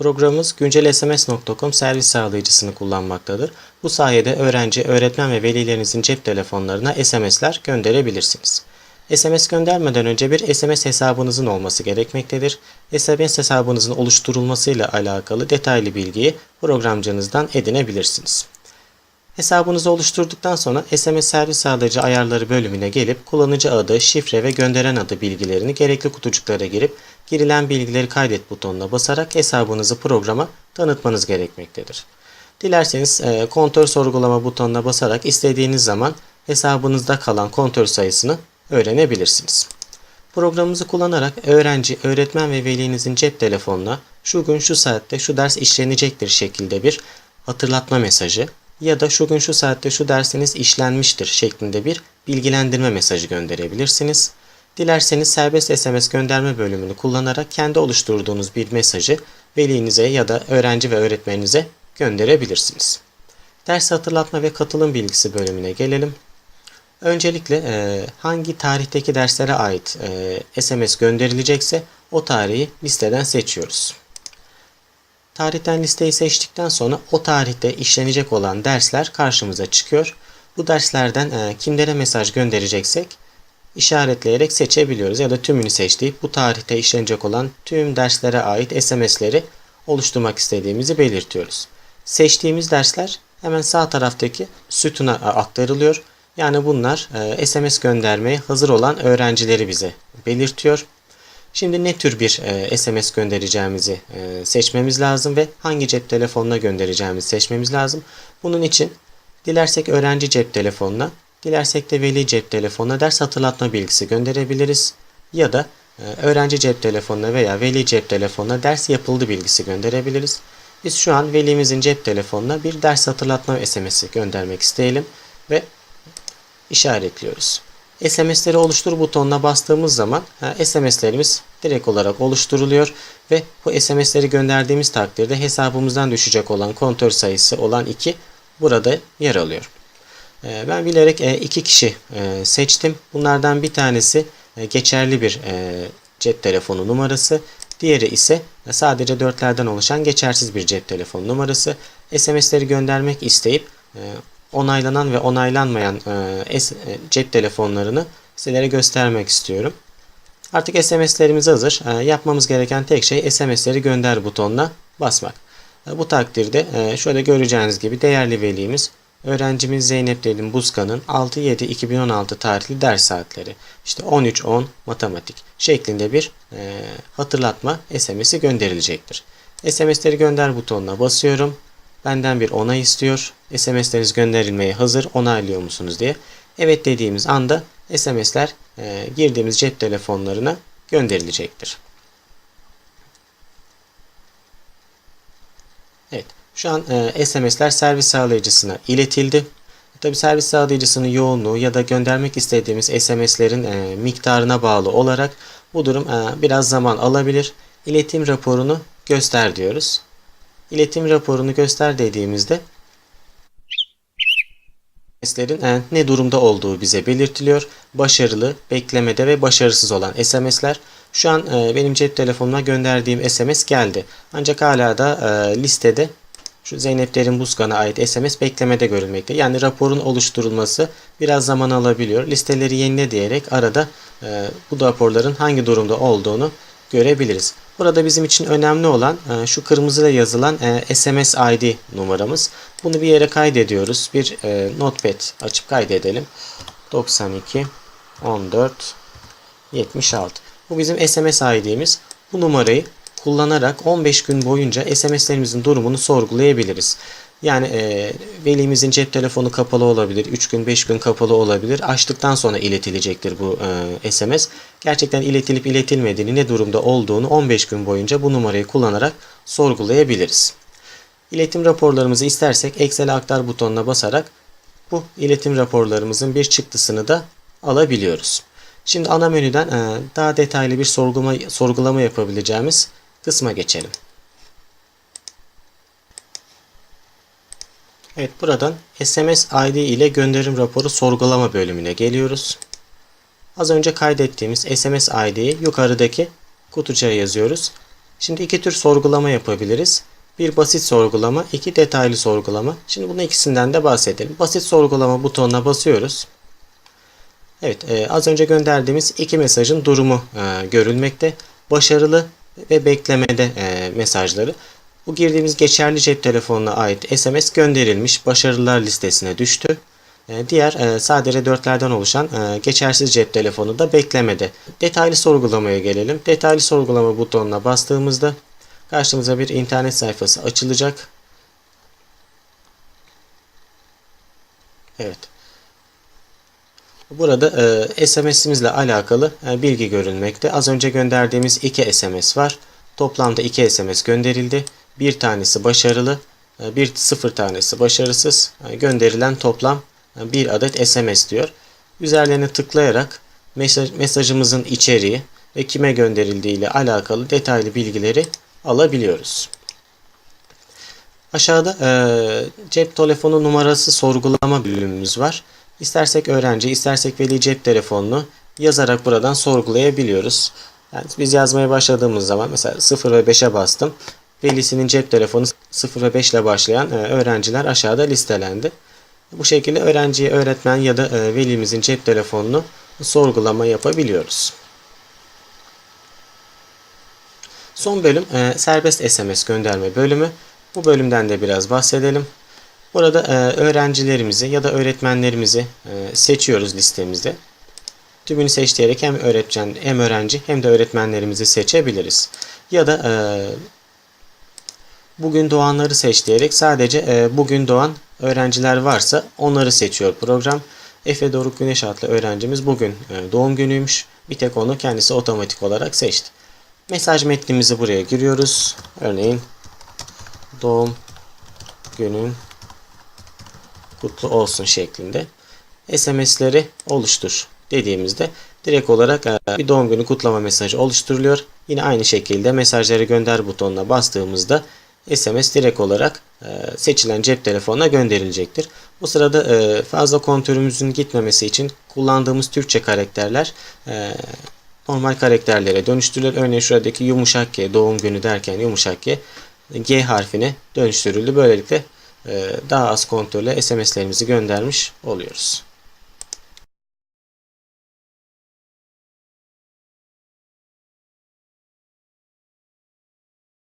Programımız güncelsms.com servis sağlayıcısını kullanmaktadır. Bu sayede öğrenci, öğretmen ve velilerinizin cep telefonlarına SMS'ler gönderebilirsiniz. SMS göndermeden önce bir SMS hesabınızın olması gerekmektedir. SMS hesabınızın oluşturulmasıyla alakalı detaylı bilgiyi programcınızdan edinebilirsiniz. Hesabınızı oluşturduktan sonra SMS servis sağlayıcı ayarları bölümüne gelip kullanıcı adı, şifre ve gönderen adı bilgilerini gerekli kutucuklara girip girilen bilgileri kaydet butonuna basarak hesabınızı programa tanıtmanız gerekmektedir. Dilerseniz e, kontör sorgulama butonuna basarak istediğiniz zaman hesabınızda kalan kontör sayısını öğrenebilirsiniz. Programımızı kullanarak öğrenci, öğretmen ve velinizin cep telefonuna şu gün şu saatte şu ders işlenecektir şekilde bir hatırlatma mesajı ya da şu gün şu saatte şu dersiniz işlenmiştir şeklinde bir bilgilendirme mesajı gönderebilirsiniz. Dilerseniz serbest SMS gönderme bölümünü kullanarak kendi oluşturduğunuz bir mesajı velinize ya da öğrenci ve öğretmeninize gönderebilirsiniz. Ders hatırlatma ve katılım bilgisi bölümüne gelelim. Öncelikle e, hangi tarihteki derslere ait e, SMS gönderilecekse o tarihi listeden seçiyoruz. Tarihten listeyi seçtikten sonra o tarihte işlenecek olan dersler karşımıza çıkıyor. Bu derslerden e, kimlere mesaj göndereceksek işaretleyerek seçebiliyoruz ya da tümünü seçtiğip bu tarihte işlenecek olan tüm derslere ait SMS'leri oluşturmak istediğimizi belirtiyoruz. Seçtiğimiz dersler hemen sağ taraftaki sütuna aktarılıyor. Yani bunlar e, SMS göndermeye hazır olan öğrencileri bize belirtiyor. Şimdi ne tür bir e, SMS göndereceğimizi e, seçmemiz lazım ve hangi cep telefonuna göndereceğimizi seçmemiz lazım. Bunun için dilersek öğrenci cep telefonuna, dilersek de veli cep telefonuna ders hatırlatma bilgisi gönderebiliriz. Ya da e, öğrenci cep telefonuna veya veli cep telefonuna ders yapıldı bilgisi gönderebiliriz. Biz şu an velimizin cep telefonuna bir ders hatırlatma SMS'i göndermek isteyelim ve işaretliyoruz. SMS'leri oluştur butonuna bastığımız zaman SMS'lerimiz direkt olarak oluşturuluyor ve bu SMS'leri gönderdiğimiz takdirde hesabımızdan düşecek olan kontör sayısı olan 2 burada yer alıyor. E, ben bilerek e, iki kişi e, seçtim. Bunlardan bir tanesi geçerli bir cep telefonu numarası. Diğeri ise sadece dörtlerden oluşan geçersiz bir cep telefonu numarası. SMS'leri göndermek isteyip onaylanan ve onaylanmayan cep telefonlarını sizlere göstermek istiyorum. Artık SMS'lerimiz hazır. Yapmamız gereken tek şey SMS'leri gönder butonuna basmak. Bu takdirde şöyle göreceğiniz gibi değerli velimiz öğrencimiz Zeynep Delin Buzkan'ın 6-7-2016 tarihli ders saatleri işte 13-10 matematik şeklinde bir hatırlatma SMS'i gönderilecektir. SMS'leri gönder butonuna basıyorum. Benden bir onay istiyor. SMS'leriniz gönderilmeye hazır onaylıyor musunuz diye. Evet dediğimiz anda SMS'ler e, girdiğimiz cep telefonlarına gönderilecektir. Evet. Şu an e, SMS'ler servis sağlayıcısına iletildi. Tabi servis sağlayıcısının yoğunluğu ya da göndermek istediğimiz SMS'lerin e, miktarına bağlı olarak bu durum e, biraz zaman alabilir. İletim raporunu göster diyoruz. İletim raporunu göster dediğimizde SMS'lerin ne durumda olduğu bize belirtiliyor. Başarılı, beklemede ve başarısız olan SMS'ler. Şu an e, benim cep telefonuma gönderdiğim SMS geldi. Ancak hala da e, listede şu Zeynep Derin Buzkan'a ait SMS beklemede görülmekte. Yani raporun oluşturulması biraz zaman alabiliyor. Listeleri yenile diyerek arada e, bu raporların hangi durumda olduğunu görebiliriz. Burada bizim için önemli olan e, şu kırmızıyla yazılan e, SMS ID numaramız. Bunu bir yere kaydediyoruz. Bir e, notepad açıp kaydedelim. 92 14 76. Bu bizim SMS ID'miz. Bu numarayı kullanarak 15 gün boyunca SMS'lerimizin durumunu sorgulayabiliriz. Yani e, velimizin cep telefonu kapalı olabilir. 3 gün 5 gün kapalı olabilir. Açtıktan sonra iletilecektir bu e, SMS. Gerçekten iletilip iletilmediğini ne durumda olduğunu 15 gün boyunca bu numarayı kullanarak sorgulayabiliriz. İletim raporlarımızı istersek Excel'e aktar butonuna basarak bu iletim raporlarımızın bir çıktısını da alabiliyoruz. Şimdi ana menüden e, daha detaylı bir sorgulama, sorgulama yapabileceğimiz kısma geçelim. Evet buradan SMS ID ile gönderim raporu sorgulama bölümüne geliyoruz. Az önce kaydettiğimiz SMS ID'yi yukarıdaki kutucuğa yazıyoruz. Şimdi iki tür sorgulama yapabiliriz. Bir basit sorgulama, iki detaylı sorgulama. Şimdi bunun ikisinden de bahsedelim. Basit sorgulama butonuna basıyoruz. Evet, e, az önce gönderdiğimiz iki mesajın durumu e, görülmekte. Başarılı ve beklemede e, mesajları. Bu girdiğimiz geçerli cep telefonuna ait SMS gönderilmiş, başarılar listesine düştü. E, diğer e, sadece dörtlerden oluşan e, geçersiz cep telefonu da beklemede. Detaylı sorgulamaya gelelim. Detaylı sorgulama butonuna bastığımızda karşımıza bir internet sayfası açılacak. Evet. Burada e, SMS'imizle alakalı e, bilgi görülmekte. Az önce gönderdiğimiz iki SMS var. Toplamda iki SMS gönderildi. Bir tanesi başarılı, e, bir sıfır tanesi başarısız. E, gönderilen toplam e, bir adet SMS diyor. Üzerlerine tıklayarak mesaj, mesajımızın içeriği ve kime gönderildiği ile alakalı detaylı bilgileri alabiliyoruz. Aşağıda e, cep telefonu numarası sorgulama bölümümüz var. İstersek öğrenci, istersek veli cep telefonunu yazarak buradan sorgulayabiliyoruz. Yani biz yazmaya başladığımız zaman mesela 0 ve 5'e bastım. Velisinin cep telefonu 0 ve 5 ile başlayan e, öğrenciler aşağıda listelendi. Bu şekilde öğrenciye, öğretmen ya da e, velimizin cep telefonunu sorgulama yapabiliyoruz. Son bölüm e, serbest SMS gönderme bölümü. Bu bölümden de biraz bahsedelim. Burada e, öğrencilerimizi ya da öğretmenlerimizi e, seçiyoruz listemizde. Tümünü seç diyerek hem öğretmen hem öğrenci hem de öğretmenlerimizi seçebiliriz. Ya da e, bugün doğanları seç diyerek sadece e, bugün doğan öğrenciler varsa onları seçiyor program. Efe Doruk Güneş adlı öğrencimiz bugün e, doğum günüymüş. Bir tek onu kendisi otomatik olarak seçti. Mesaj metnimizi buraya giriyoruz. Örneğin doğum günün kutlu olsun şeklinde SMS'leri oluştur dediğimizde direkt olarak e, bir doğum günü kutlama mesajı oluşturuluyor. Yine aynı şekilde mesajları gönder butonuna bastığımızda SMS direkt olarak e, seçilen cep telefonuna gönderilecektir. Bu sırada e, fazla kontörümüzün gitmemesi için kullandığımız Türkçe karakterler normal karakterlere dönüştürülür. Örneğin şuradaki yumuşak G doğum günü derken yumuşak G G harfine dönüştürüldü. Böylelikle daha az kontrolle SMS'lerimizi göndermiş oluyoruz.